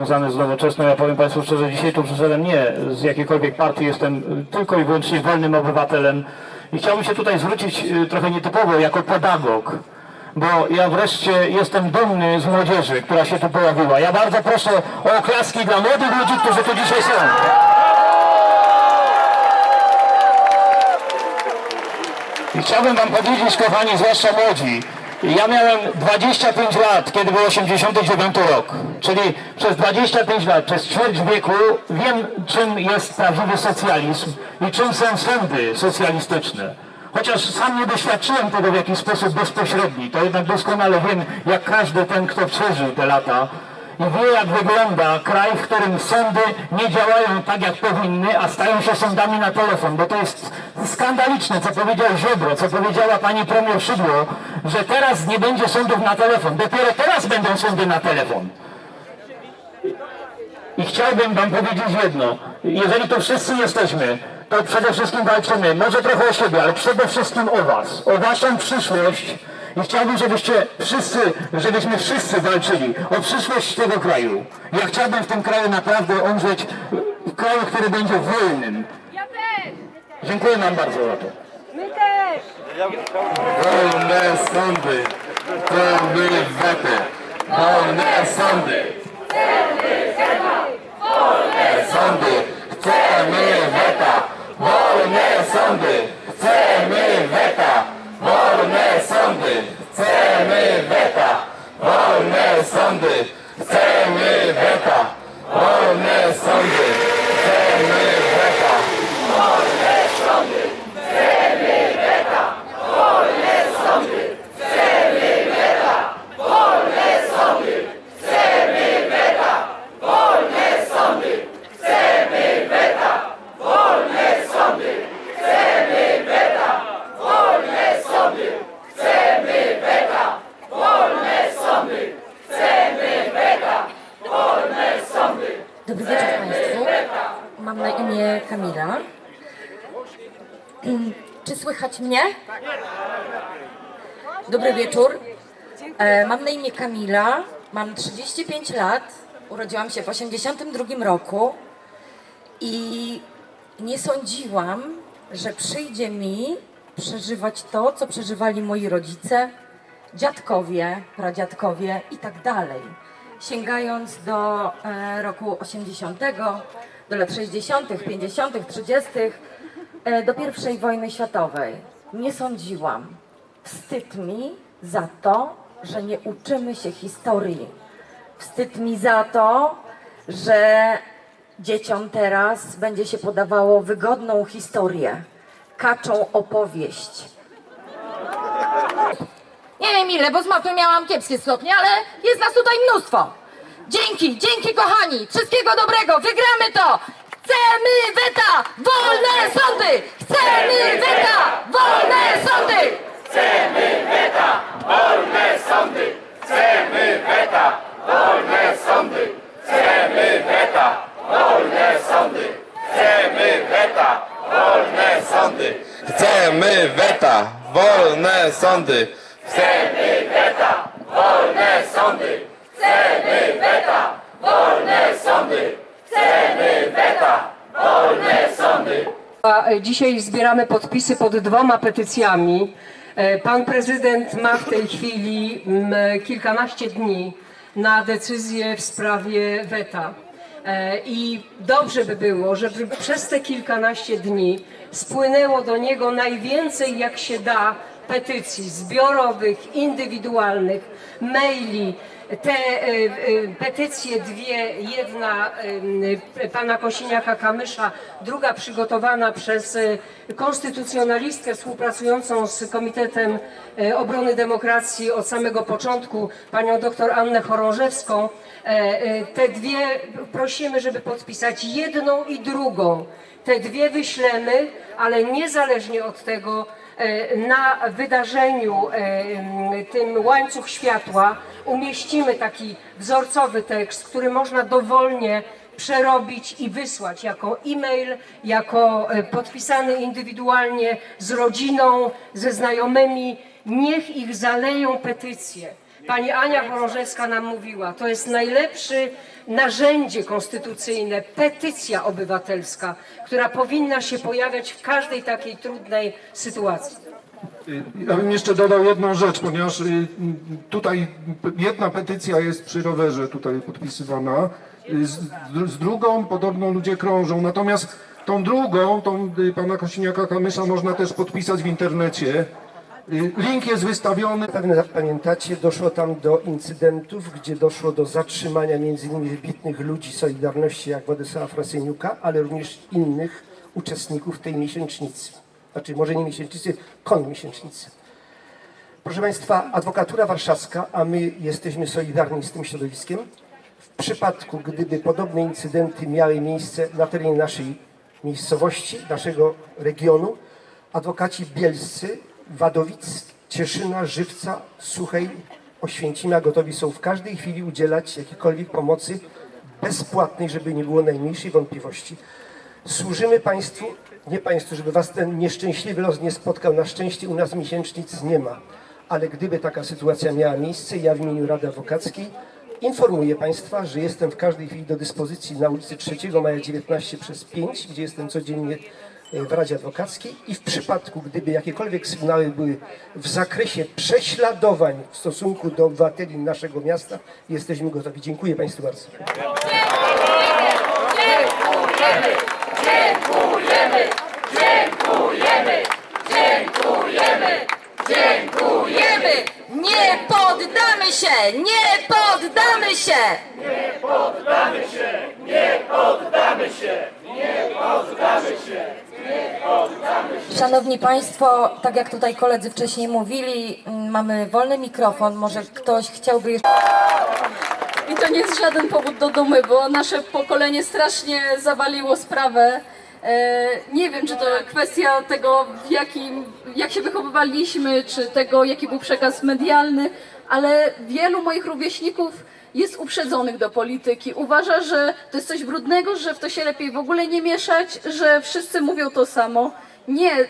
związany z nowoczesną. Ja powiem Państwu szczerze, dzisiaj tu przyszedłem nie z jakiejkolwiek partii, jestem tylko i wyłącznie wolnym obywatelem i chciałbym się tutaj zwrócić y, trochę nietypowo jako pedagog, bo ja wreszcie jestem dumny z młodzieży, która się tu pojawiła. Ja bardzo proszę o oklaski dla młodych ludzi, którzy tu dzisiaj są. I chciałbym Wam powiedzieć, kochani, zwłaszcza młodzi, ja miałem 25 lat, kiedy był 89 rok, czyli przez 25 lat, przez ćwierć wieku wiem, czym jest prawdziwy socjalizm i czym są sądy socjalistyczne. Chociaż sam nie doświadczyłem tego w jakiś sposób bezpośredni, to jednak doskonale wiem, jak każdy ten, kto przeżył te lata, i wie jak wygląda kraj, w którym sądy nie działają tak jak powinny, a stają się sądami na telefon, bo to jest skandaliczne, co powiedział Ziobro, co powiedziała pani premier Szydło, że teraz nie będzie sądów na telefon, dopiero teraz będą sądy na telefon. I chciałbym wam powiedzieć jedno, jeżeli tu wszyscy jesteśmy, to przede wszystkim walczymy, może trochę o siebie, ale przede wszystkim o was, o waszą przyszłość i chciałbym, żebyście wszyscy, żebyśmy wszyscy walczyli o przyszłość tego kraju. Ja chciałbym w tym kraju naprawdę umrzeć, w kraju, który będzie wolnym. Ja też! Dziękuję wam bardzo za to. My też! Wolne sądy, chcemy wety. Wolne sądy. Wolne sądy, chcemy weta. Wolne sądy, chcemy weta. Wolne sądy, chcemy weta. Wolne sądy, chcemy weta. Wolne sądy, chcemy weta. Dobry wieczór Państwu. Mam na imię Kamila. Czy słychać mnie? Dobry wieczór. E, Mam na imię Kamila. Mam 35 lat. Urodziłam się w 82 roku i nie sądziłam, że przyjdzie mi przeżywać to, co przeżywali moi rodzice, dziadkowie, pradziadkowie i tak dalej. Sięgając do e, roku 80, do lat 60., 50., 30., e, do I wojny światowej. Nie sądziłam. Wstyd mi za to, że nie uczymy się historii. Wstyd mi za to, że dzieciom teraz będzie się podawało wygodną historię, kaczą opowieść. Nie wiem ile, bo z matury miałam kiepskie stopnie, ale jest nas tutaj mnóstwo. Dzięki, dzięki kochani, wszystkiego dobrego, wygramy to! Chcemy weta, wolne sądy! Chcemy weta, wolne sądy! Chcemy weta, wolne sądy. Chcemy weta, wolne sądy. Chcemy weta, wolne sądy. Chcemy weta, wolne sądy. E, Dzisiaj zbieramy podpisy pod dwoma petycjami. E, Pan prezydent ma w tej chwili mm, kilkanaście dni na decyzję w sprawie weta. E, I dobrze by było, żeby przez te kilkanaście dni spłynęło do niego najwięcej jak się da petycji zbiorowych, indywidualnych, maili, te e, e, petycje dwie, jedna pana Kosiniaka-Kamysza, druga przygotowana przez e, konstytucjonalistkę współpracującą z Komitetem Obrony Demokracji od samego początku, panią dr Annę Chorążewską. Te dwie prosimy, żeby podpisać jedną i drugą. Te dwie wyślemy, ale niezależnie od tego, na wydarzeniu e, tym łańcuch światła umieścimy taki wzorcowy tekst, który można dowolnie przerobić i wysłać jako e-mail, jako e, podpisany indywidualnie z rodziną, ze znajomymi. Niech ich zaleją petycje. Pani Ania Chorążewska nam mówiła, to jest najlepsze narzędzie konstytucyjne, petycja obywatelska, która powinna się pojawiać w każdej takiej trudnej sytuacji. Ja bym jeszcze dodał jedną rzecz, ponieważ y, tutaj jedna petycja jest przy rowerze tutaj podpisywana, y, z, z drugą podobno ludzie krążą, natomiast tą drugą, tą y, pana Kosiniaka-Kamysza można też podpisać w internecie. Link jest wystawiony. Pewnie pamiętacie, doszło tam do incydentów, gdzie doszło do zatrzymania innymi wybitnych ludzi Solidarności, jak Władysława Frasyniuka, ale również innych uczestników tej miesięcznicy. Znaczy, może nie miesięcznicy, konmiesięcznicy. Proszę Państwa, adwokatura warszawska, a my jesteśmy solidarni z tym środowiskiem, w przypadku, gdyby podobne incydenty miały miejsce na terenie naszej miejscowości, naszego regionu, adwokaci bielscy, Wadowic, Cieszyna, Żywca, Suchej, Oświęcimia gotowi są w każdej chwili udzielać jakiejkolwiek pomocy bezpłatnej, żeby nie było najmniejszej wątpliwości. Służymy Państwu, nie Państwu, żeby Was ten nieszczęśliwy los nie spotkał. Na szczęście u nas miesięcznic nie ma. Ale gdyby taka sytuacja miała miejsce, ja w imieniu Rady Adwokackiej informuję Państwa, że jestem w każdej chwili do dyspozycji na ulicy 3 Maja 19 przez 5, gdzie jestem codziennie w Radzie Adwokackiej i w przypadku, gdyby jakiekolwiek sygnały były w zakresie prześladowań w stosunku do obywateli naszego miasta, jesteśmy gotowi. Dziękuję Państwu bardzo. Dziękujemy! Nie poddamy się! Nie poddamy się! Szanowni Państwo, tak jak tutaj koledzy wcześniej mówili, mm, mamy wolny mikrofon. Może ktoś chciałby jeszcze... I to nie jest żaden powód do dumy, bo nasze pokolenie strasznie zawaliło sprawę. E, nie wiem, czy to kwestia tego, w jakim, jak się wychowywaliśmy, czy tego, jaki był przekaz medialny, ale wielu moich rówieśników jest uprzedzonych do polityki. Uważa, że to jest coś brudnego, że w to się lepiej w ogóle nie mieszać, że wszyscy mówią to samo. Nie,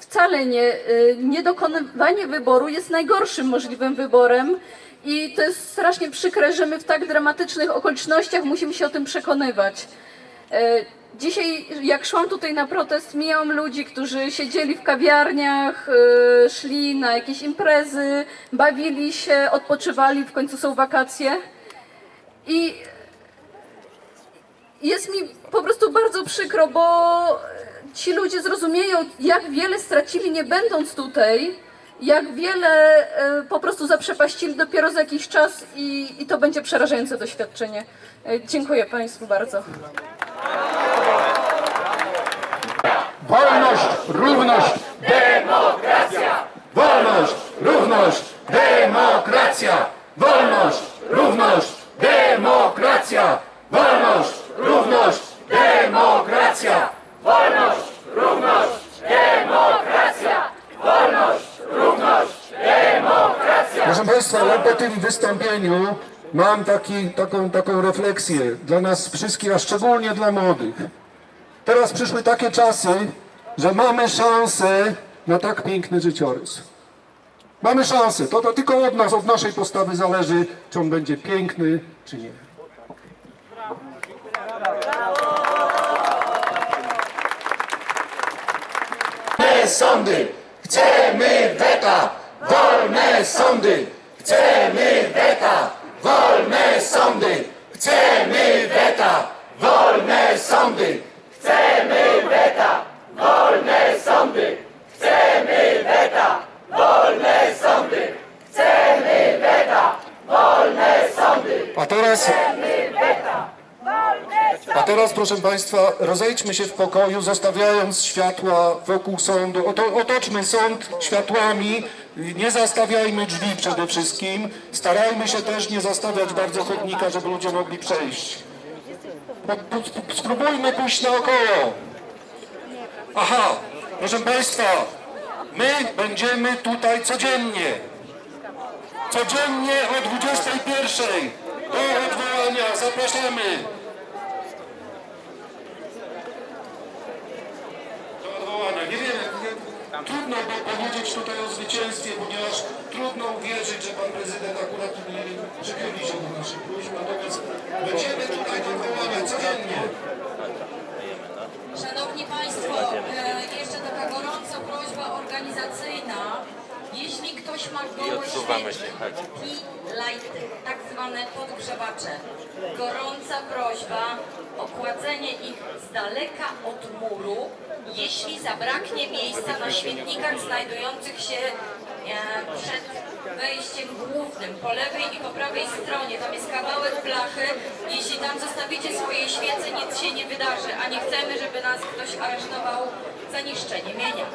wcale nie. Y, Niedokonywanie wyboru jest najgorszym możliwym wyborem i to jest strasznie przykre, że my w tak dramatycznych okolicznościach musimy się o tym przekonywać. Y, Dzisiaj, jak szłam tutaj na protest, mijałam ludzi, którzy siedzieli w kawiarniach, y, szli na jakieś imprezy, bawili się, odpoczywali, w końcu są wakacje. I jest mi po prostu bardzo przykro, bo ci ludzie zrozumieją, jak wiele stracili nie będąc tutaj, jak wiele e, po prostu zaprzepaścili dopiero za jakiś czas i, i to będzie przerażające doświadczenie. E, Dziękuję Państwu bardzo. Wolność, równość, demokracja! Wolność, równość, demokracja! Wolność, równość, demokracja! Wolność, równość, demokracja! Wolność, równość, demokracja! Wolność, równość, demokracja! Proszę Państwa, ja po tym wystąpieniu mam taki, taką, taką refleksję dla nas wszystkich, a szczególnie dla młodych. Teraz przyszły takie czasy, że mamy szansę na tak piękny życiorys. Mamy szansę. To, to tylko od nas, od naszej postawy zależy, czy on będzie piękny, czy nie. Wolne sądy! Chcemy weta! Wolne sądy! Chcemy weta! Wolne sądy! Chcemy weta! Wolne sądy! Chcemy weta! Wolne sądy! Chcemy weta! Wolne sądy! Chcemy weta! Wolne sądy! A teraz, a teraz, proszę Państwa, rozejdźmy się w pokoju, zostawiając światła wokół sądu. Oto, otoczmy sąd światłami, nie zastawiajmy drzwi przede wszystkim. Starajmy się też nie zastawiać bardzo chodnika, żeby ludzie mogli przejść. Spróbujmy pójść naokoło. Aha, proszę Państwa, my będziemy tutaj codziennie. Codziennie o 21 do odwołania. Zapraszamy. Do odwołania. Nie wiem, nie, trudno powiedzieć tutaj o zwycięstwie, ponieważ trudno uwierzyć, że pan prezydent akurat nie przychyli się do naszych próśb, natomiast będziemy tutaj odwoływać codziennie. Szanowni Państwo, e, jeszcze taka gorąca prośba organizacyjna. Jeśli ktoś ma gołe odsuwamy świeczki, się, chodź. i lighty, tak zwane podgrzewacze, gorąca prośba o kładzenie ich z daleka od muru, jeśli zabraknie miejsca na śmietnikach znajdujących się e, przed wejściem głównym, po lewej i po prawej stronie. Tam jest kawałek blachy. Jeśli tam zostawicie swoje świece, nic się nie wydarzy, a nie chcemy, żeby nas ktoś aresztował za niszczenie mienia.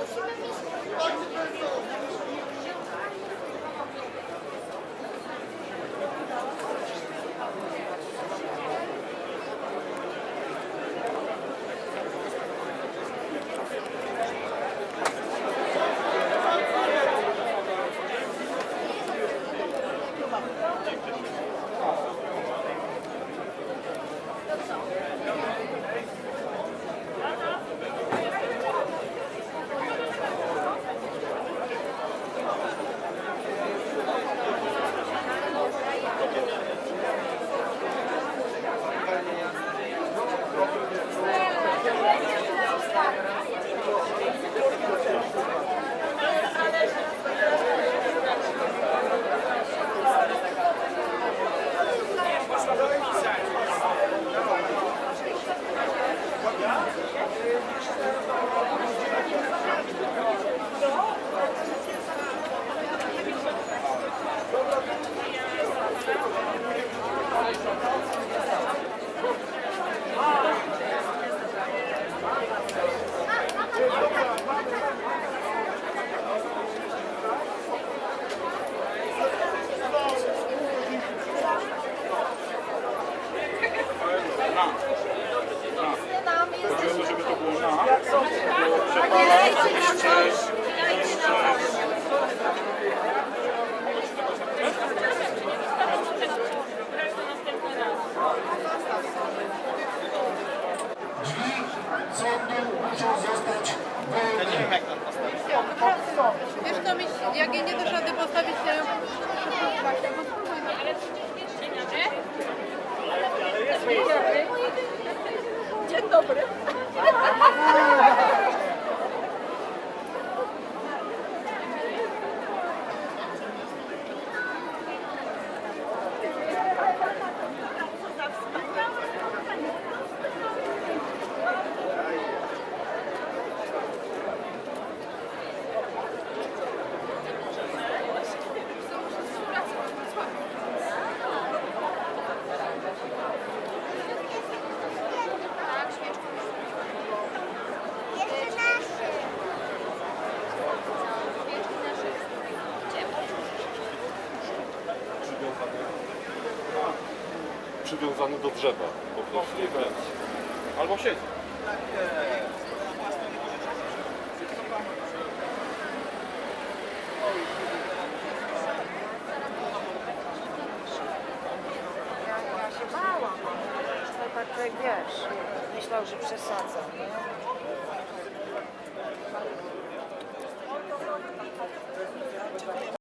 Obrigado. Jak jej nie dasz rady postawić się... Przywiązany do drzewa po prostu. Albo siedzi. Ja się bałam, że tak wiesz, myślał, że przesadza. nie?